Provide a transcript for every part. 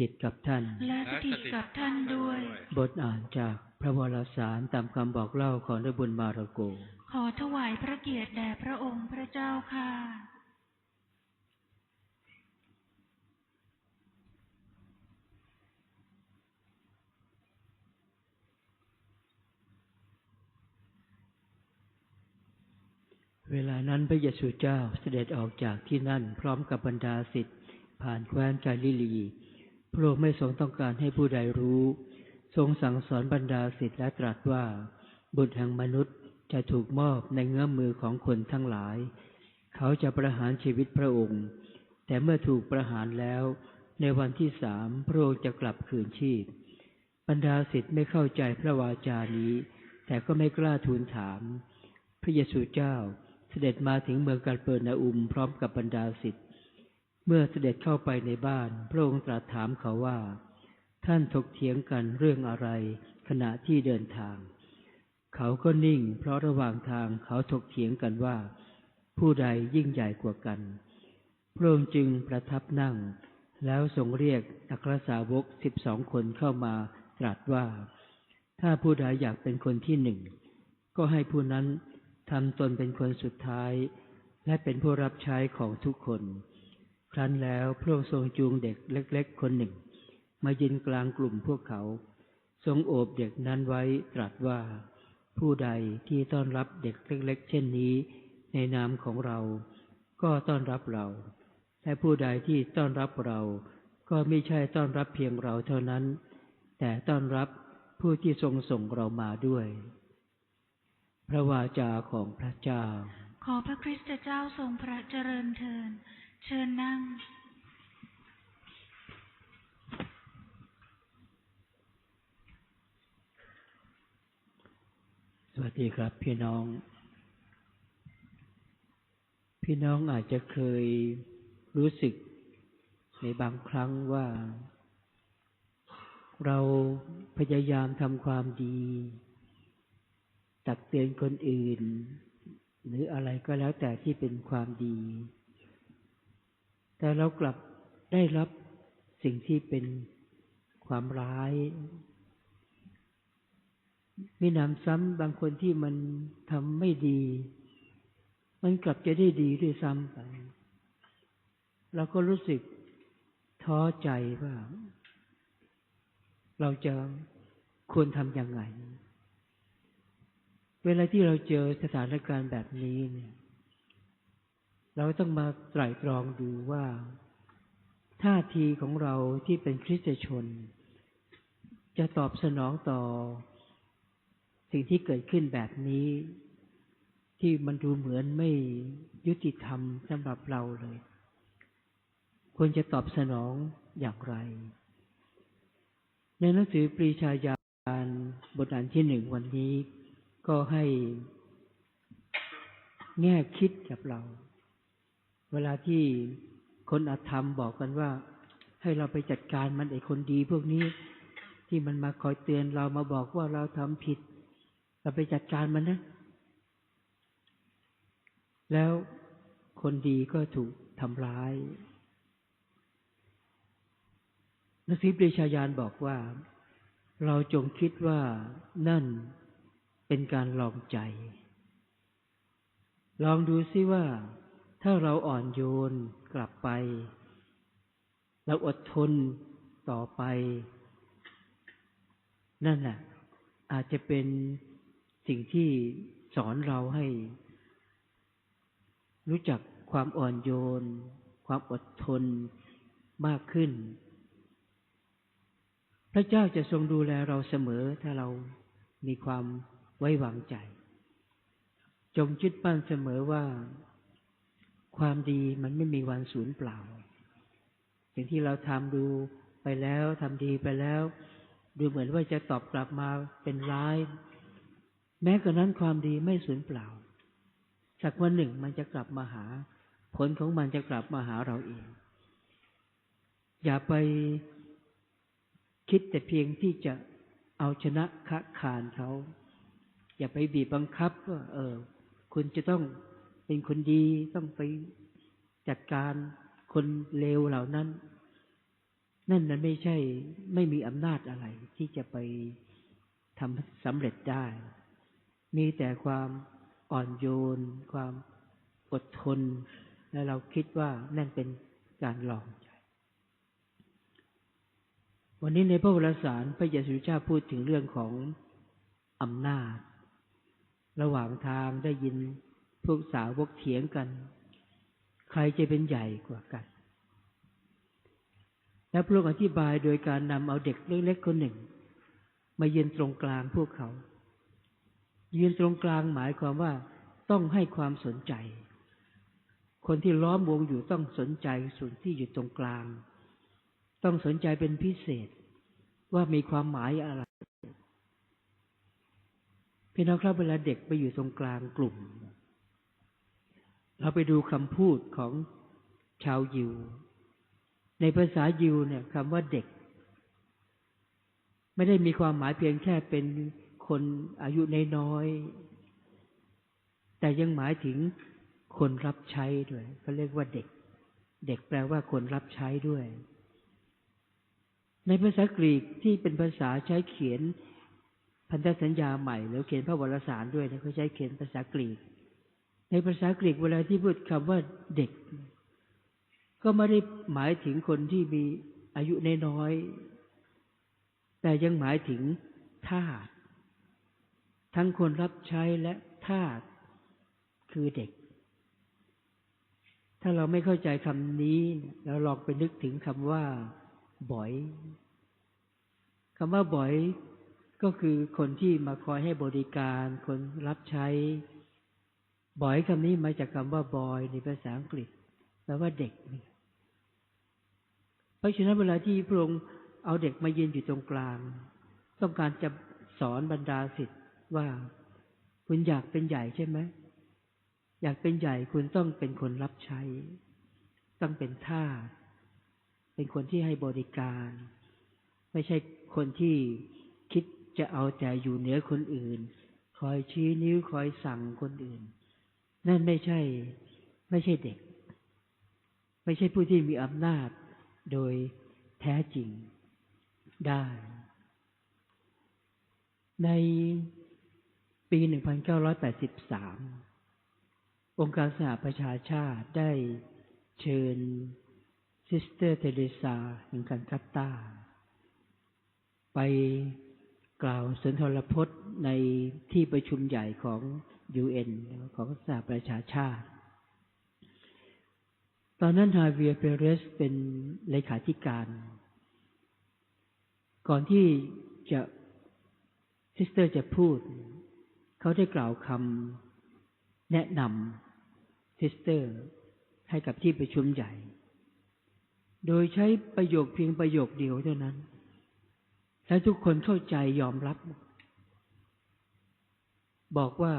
ถิตกับท่าน และสถิตกับท่านด้วย บทอ่านจาก พระวรสารตามคำบอกเล่าของพระบุญมาระโก ขอถวายพระเกียรติแด่พระองค์พระเจ้าค่ะ เวลานั้นพระเยซูเจ้าเสด็จออกจากที่นั่นพร้อมกับบรรดาสิทธิ์ผ่านแคว้นกาลิลี พระองค์ไม่ทรงต้องการให้ผู้ใดรู้ ทรงสั่งสอนบรรดาสิทธิ์และตรัสว่า บุตรแห่งมนุษย์จะถูกมอบในเงื้อมมือของคนทั้งหลาย เขาจะประหารชีวิตพระองค์ แต่เมื่อถูกประหารแล้ว ในวันที่สามพระองค์จะกลับคืนชีพ บรรดาสิทธิ์ไม่เข้าใจพระวาจานี้ แต่ก็ไม่กล้าทูลถาม พระเยซูเจ้าเสด็จมาถึงเมืองกาเปอร์นาอุมพร้อมกับบรรดาสิทธิ์ เมื่อเสด็จเข้าไปในบ้าน พระองค์ตรัสถามเขาว่า ท่านถกเถียงกันเรื่องอะไร ขณะที่เดินทาง เขาก็นิ่ง เพราะระหว่างทางเขาถกเถียงกันว่า ผู้ใดยิ่งใหญ่กว่ากัน พระองค์จึงประทับนั่ง แล้วทรงเรียกอัครสาวกสิบสองคนเข้ามาตรัสว่า ถ้าผู้ใดอยากเป็นคนที่หนึ่ง ก็ให้ผู้นั้นทำตนเป็นคนสุดท้าย และเป็นผู้รับใช้ของทุกคน ครั้นแล้วพระองค์ทรงจูงเด็กเล็ก ๆ คนหนึ่ง มายืนกลางกลุ่มพวกเขา ทรงโอบเด็กนั้นไว้ตรัสว่า ผู้ใดที่ต้อนรับเด็กเล็กๆเช่นนี้ ในนามของเรา ก็ต้อนรับเรา และผู้ใดที่ต้อนรับเรา ก็ไม่ใช่ต้อนรับเพียงเราเท่านั้น แต่ต้อนรับผู้ที่ทรงส่งเรามาด้วย พระวาจาของพระเจ้า ขอพระคริสตเจ้าทรงพระเจริญเทิน เชิญนั่ง วัสดีครับ พี่น้อง พี่น้องอาจจะเคยรู้สึกในบางครั้งว่า เราพยายามทำความดี ตักเตือนคนอื่น หรืออะไรก็แล้วแต่ที่เป็นความดี แต่เรากลับได้รับสิ่งที่เป็นความร้าย มีหนำซ้ำบางคนที่มันทำไม่ดี มันกลับจะได้ดีด้วยซ้ำไปเราก็รู้สึกท้อใจว่า เราจะควรทำยังไง เวลาที่เราเจอสถานการณ์แบบนี้เนี่ย เราต้องมาไตร่ตรองดูว่า ท่าทีของเราที่เป็นคริสเตชน จะตอบสนองต่อ สิ่งที่เกิดขึ้นแบบนี้ ที่มันดูเหมือนไม่ยุติธรรมสำหรับเราเลย ควรจะตอบสนองอย่างไร ในหนังสือปรีชาญาณบทอ่านที่หนึ่งวันนี้ ก็ให้แง่คิดกับเรา เวลาที่คนอาธรรมบอกกันว่า ให้เราไปจัดการมันไอ้คนดีพวกนี้ที่มันมาคอยเตือนเรามาบอกว่าเราทำผิด เราไปจัดการมันนะ แล้วคนดีก็ถูกทำร้าย นักศิปริชายานบอกว่า เราจงคิดว่านั่นเป็นการลองใจ ลองดูซิว่า ถ้าเราอ่อนโยนกลับไป เราอดทนต่อไป นั่นแหละอาจจะเป็น สิ่งที่สอนเราให้ รู้จักความอ่อนโยน ความอดทนมากขึ้น พระเจ้าจะทรงดูแลเราเสมอถ้าเรามีความไว้วางใจ จงยึดปั้นเสมอว่า ความดีมันไม่มีวันสูญเปล่า สิ่งที่เราทำดูไปแล้วทำดีไปแล้ว ดูเหมือนว่าจะตอบกลับมาเป็นร้าย แม้กระนั้นความดีไม่สูญเปล่า สักวันหนึ่งมันจะกลับมาหา ผลของมันจะกลับมาหาเราเอง อย่าไปคิดแต่เพียงที่จะเอาชนะคะขานเขา อย่าไปบีบบังคับว่าเออ คุณจะต้องเป็นคนดีต้องไปจัดการคนเลวเหล่านั้น นั่นนั้นไม่ใช่ไม่มีอำนาจอะไรที่จะไปทำสำเร็จได้ มีแต่ความอ่อนโยน ความอดทน และเราคิดว่านั่นเป็นการลองใจ วันนี้ในพระวรสารพระเยซูเจ้าพูดถึงเรื่องของอำนาจ ระหว่างทางได้ยินพวกสาวกเถียงกัน ใครจะเป็นใหญ่กว่ากัน และพระองค์อธิบายโดยการนำเอาเด็กเล็กๆคนหนึ่ง มายืนตรงกลางพวกเขา ยืนตรงกลางหมายความว่าต้องให้ความสนใจ คนที่ล้อมวงอยู่ต้องสนใจส่วนที่อยู่ตรงกลาง ต้องสนใจเป็นพิเศษ ว่ามีความหมายอะไร พี่น้องครับเวลาเด็กไปอยู่ตรงกลางกลุ่ม เราไปดูคำพูดของชาวยิว ในภาษายิวเนี่ยคำว่าเด็ก ไม่ได้มีความหมายเพียงแค่เป็น คนอายุน้อยแต่ยังหมายถึงคนรับใช้ด้วยเขาเรียกว่าเด็ก เด็กแปลว่าคนรับใช้ด้วย ในภาษากรีกที่เป็นภาษาใช้เขียนพันธสัญญาใหม่แล้วเขียนพระวรสารด้วยนะเขาใช้เขียนภาษากรีก ในภาษากรีกเวลาที่พูดคำว่าเด็ก ก็ไม่ได้หมายถึงคนที่มีอายุน้อยแต่ยังหมายถึงทาส ทั้งคนรับใช้และทาสคือเด็ก ถ้าเราไม่เข้าใจคำนี้เราลองไปนึกถึงคำว่า บ่อยคำว่าบ่อยก็คือคนที่มาคอยให้บริการ คนรับใช้ บ่อยคำนี้มาจากคำว่าบอยในภาษาอังกฤษแปลว่าเด็กนี่เพราะฉะนั้นเวลาที่พระองค์เอาเด็กมายืนอยู่ตรงกลาง ต้องการจะสอนบรรดาสิทธิ์ ว่าคุณอยากเป็นใหญ่ใช่ไหม อยากเป็นใหญ่คุณต้องเป็นคนรับใช้ ต้องเป็นทาสเป็นคนที่ให้บริการ ไม่ใช่คนที่คิดจะเอาแต่อยู่เหนือคนอื่น คอยชี้นิ้วคอยสั่งคนอื่น นั่นไม่ใช่ ไม่ใช่เด็ก ไม่ใช่ผู้ที่มีอำนาจโดยแท้จริงได้ ใน ปี 1983 องค์การสหประชาชาติได้เชิญซิสเตอร์เทเรซาแห่งกันกัตตา ไปกล่าวสุนทรพจน์ในที่ประชุมใหญ่ของ UN ของสหประชาชาติ ตอนนั้นฮาเวียเปเรสเป็นเลขาธิการ ก่อนที่จะซิสเตอร์จะพูด เขาได้กล่าวคำแนะนำซิสเตอร์ ให้กับที่ประชุมใหญ่ โดยใช้ประโยคเพียงประโยคเดียวเท่านั้น และทุกคนเข้าใจยอมรับ บอกว่า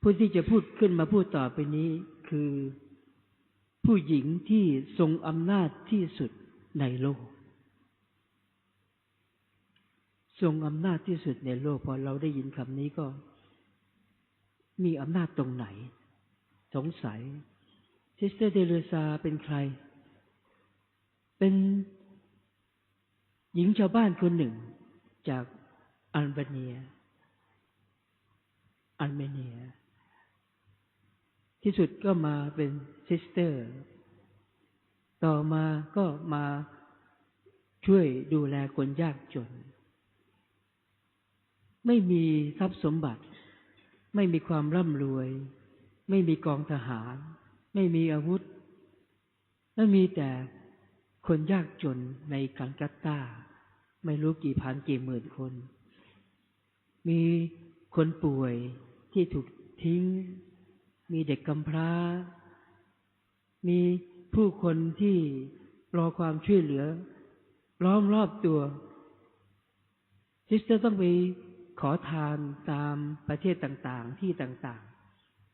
ผู้ที่จะพูดขึ้นมาพูดต่อไปนี้คือผู้หญิงที่ทรงอำนาจที่สุดในโลก ทรงอำนาจที่สุดในโลกพอเราได้ยินคำนี้ก็ มีอำนาจตรงไหน สงสัยซิสเตอร์เดลซาเป็นใคร เป็นหญิงชาวบ้านคนหนึ่งจากอัลเบเนีย อัลเมเนีย ที่สุดก็มาเป็นซิสเตอร์ ต่อมาก็มาช่วยดูแลคนยากจน ไม่มีทรัพย์สมบัติ ไม่มีความร่ำรวย ไม่มีกองทหาร ไม่มีอาวุธ และมีแต่คนยากจนในกัลกัตตา ไม่รู้กี่พันกี่หมื่นคน มีคนป่วยที่ถูกทิ้ง มีเด็กกำพร้า มีผู้คนที่รอความช่วยเหลือ ล้อมรอบตัวซิสเตอร์ต้องไป ขอทานตามประเทศต่างๆ ที่ต่าง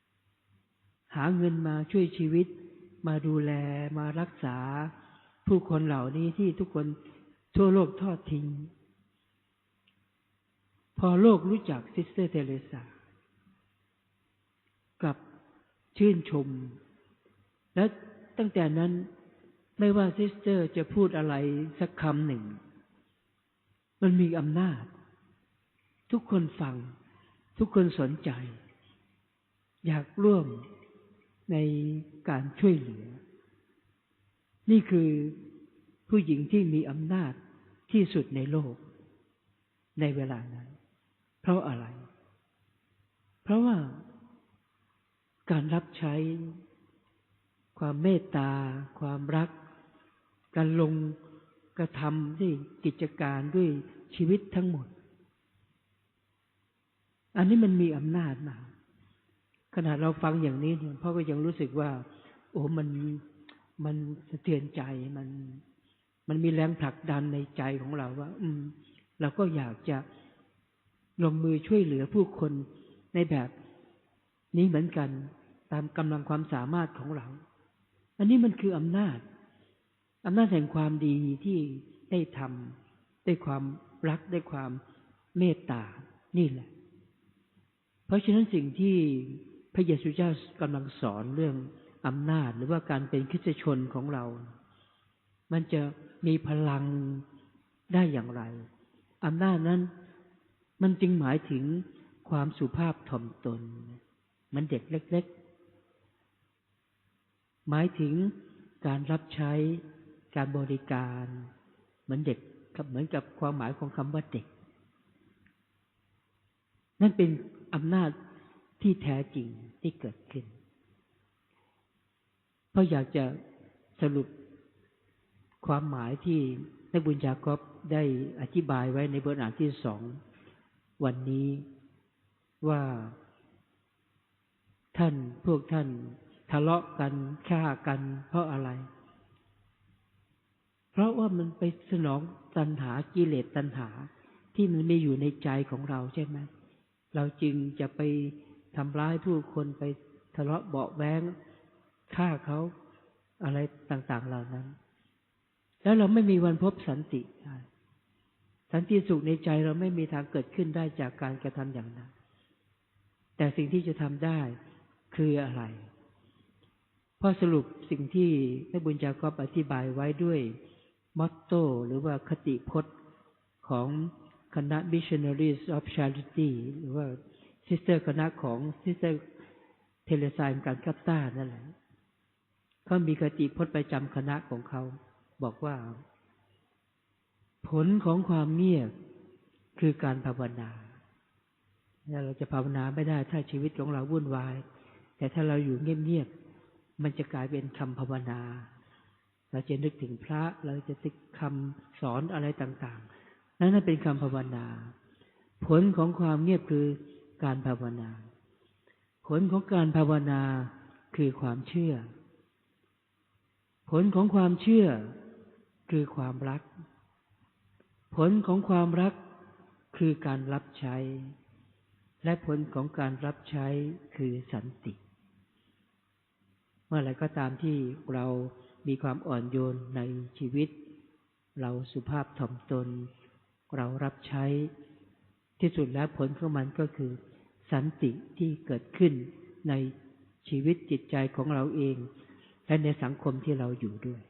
ๆ หาเงินมาช่วยชีวิต มาดูแลมารักษา ผู้คนเหล่านี้ที่ทุกคนทั่วโลกทอดทิ้ง พอโลกรู้จักซิสเตอร์เทเรซากับชื่นชม และตั้งแต่นั้นไม่ว่าซิสเตอร์จะพูดอะไรสักคำหนึ่ง มันมีอำนาจ ทุกคนฟัง ทุกคนสนใจ อยากร่วมในการช่วยเหลือ นี่คือผู้หญิงที่มีอำนาจที่สุดในโลก ในเวลานั้น เพราะอะไร เพราะว่าการรับใช้ ความเมตตา ความรัก การลงกระทำด้วยกิจการด้วยชีวิตทั้งหมด อันนี้มันมีอำนาจมาขนาดเราฟังอย่างนี้เนี่ยพ่อก็ยังรู้สึกว่า โอ้มันมันสะเทือนใจมัน มันมีแรงผลักดันในใจของเราว่า อืม เราก็อยากจะลงมือช่วยเหลือผู้คนในแบบนี้เหมือนกัน ตามกำลังความสามารถของเรา อันนี้มันคืออำนาจอำนาจแห่งความดีที่ได้ทำด้วยความรักด้วยความเมตตานี่แหละ เพราะฉะนั้นสิ่งที่พระเยซูเจ้ากำลังสอนเรื่องอำนาจหรือว่าการเป็นคริสตชนของเรา มันจะมีพลังได้อย่างไรอำนาจนั้นมันจึงหมายถึงความสุภาพถ่อมตน มันเด็กเล็ก ๆ หมายถึงการรับใช้การบริการเหมือนเด็กกับเหมือนกับความหมายของคำว่าเด็ก นั่นเป็น อำนาจที่แท้จริงที่เกิดขึ้น เพราะอยากจะสรุปความหมายที่นักบุญยากอบได้อธิบายไว้ในบทอ่านที่สองวันนี้ว่า ท่านพวกท่านทะเลาะกันฆ่ากัน เพราะอะไร เพราะว่ามันไปสนองตัณหากิเลสตัณหาที่มันมีอยู่ในใจของเราใช่ไหมเราจึงจะไปทำร้ายผู้คนไปทะเลาะเบาแวงฆ่าเขาอะไรต่าง ๆ เหล่านั้น แล้วเราไม่มีวันพบสันติสันติสุขในใจเราไม่มีทางเกิดขึ้นได้จากการกระทำอย่างนั้น แต่สิ่งที่จะทำได้คืออะไรพอสรุปสิ่งที่พระบุญจากอบอธิบายไว้ด้วยมอตโตหรือว่าคติพจน์ของ คณะ Missionaries of Charity หรือว่าซิสเตอร์คณะของซิสเตอร์เทเลซายการกัตตานั่นแหละเขามีคติพจน์ประจำคณะของเขา บอกว่า ผลของความเงียบคือการภาวนาเราจะภาวนาไม่ได้ถ้าชีวิตของเราวุ่นวาย แต่ถ้าเราอยู่เงียบๆมันจะกลายเป็นคำภาวนา เราจะนึกถึงพระ เราจะติดคำสอนอะไรต่างๆ นั่นเป็นคำภาวนา ผลของความเงียบคือการภาวนา ผลของการภาวนาคือความเชื่อ ผลของความเชื่อคือความรัก ผลของความรักคือการรับใช้ และผลของการรับใช้คือสันติ เมื่อไรก็ตามที่เรามีความอ่อนโยนในชีวิต เราสุภาพถ่อมตน เรารับใช้ที่สุดแล้วผลของมันก็คือ สันติที่เกิดขึ้นในชีวิตจิตใจของเราเอง และในสังคมที่เราอยู่ด้วย